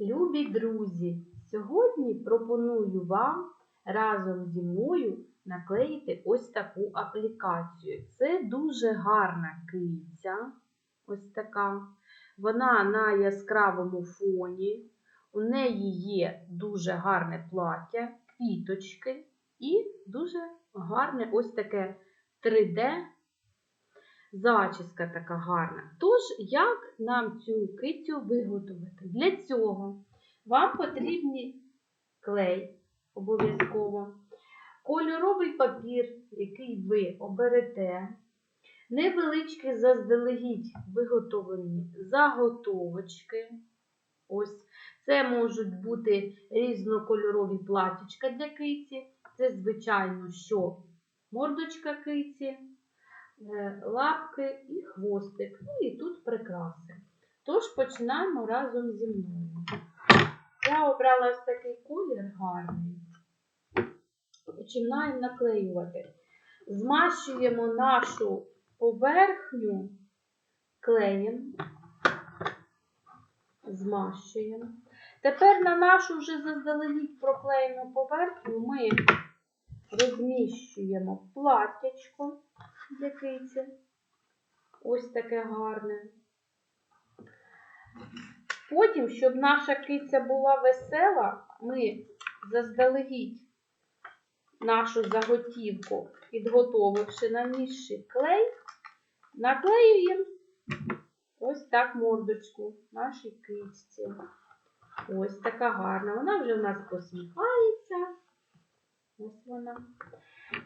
Любі друзі, сьогодні пропоную вам разом зі мною наклеїти ось таку аплікацію. Це дуже гарна киця. Ось така. Вона на яскравому фоні. У неї є дуже гарне плаття, квіточки і дуже гарне ось таке 3D зачіска така гарна. Тож, як нам цю кицю виготовити? Для цього вам потрібні клей обов'язково, кольоровий папір, який ви оберете, невеличкі заздалегідь виготовлені заготовочки. Ось це можуть бути різнокольорові платічка для киці. Це, звичайно, що мордочка киці, лапки і хвостик. Ну і тут прикраси. Тож починаємо разом зі мною. Я обрала ось такий колір гарний. Починаємо наклеювати. Змащуємо нашу поверхню клеєм. Змащуємо. Тепер на нашу вже заздалегідь проклеєну поверхню ми розміщуємо платтячко для киці. Ось таке гарне. Потім, щоб наша киця була весела, ми заздалегідь нашу заготівку, підготовивши нанісши клей, наклеюємо ось так мордочку нашій кичці. Ось така гарна. Вона вже в нас посміхається. Ось вона.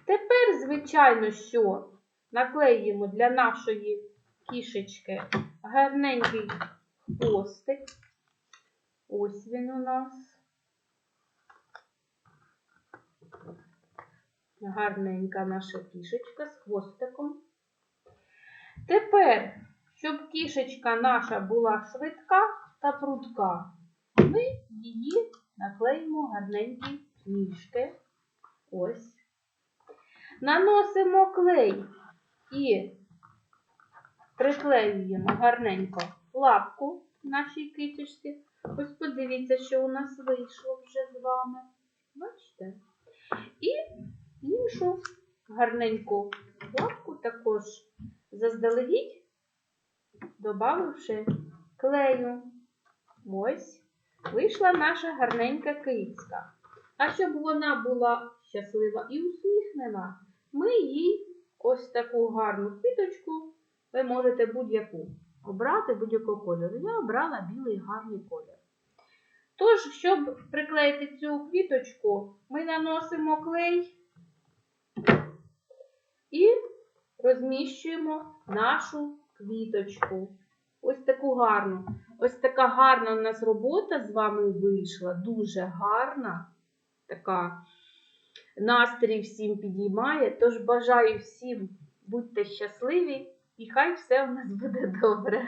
Тепер, звичайно, що наклеїмо для нашої кішечки гарненький хвостик. Ось він у нас. Гарненька наша кішечка з хвостиком. Тепер, щоб кішечка наша була швидка та прудка, ми її наклеїмо гарненькі ніжки. Ось. Наносимо клей і приклеюємо гарненько лапку нашій киточці. Ось подивіться, що у нас вийшло вже з вами. Бачите? І іншу гарненьку лапку також заздалегідь, додавши клею. Ось вийшла наша гарненька кицька. А щоб вона була щаслива і усміхнена, ми їй ось таку гарну квіточку, ви можете будь-яку обрати будь-якого кольору. Я обрала білий гарний колір. Тож, щоб приклеїти цю квіточку, ми наносимо клей і розміщуємо нашу квіточку. Ось таку гарну. Ось така гарна у нас робота з вами вийшла, дуже гарна. Така настрій всім підіймає. Тож бажаю всім будьте щасливі і хай все у нас буде добре.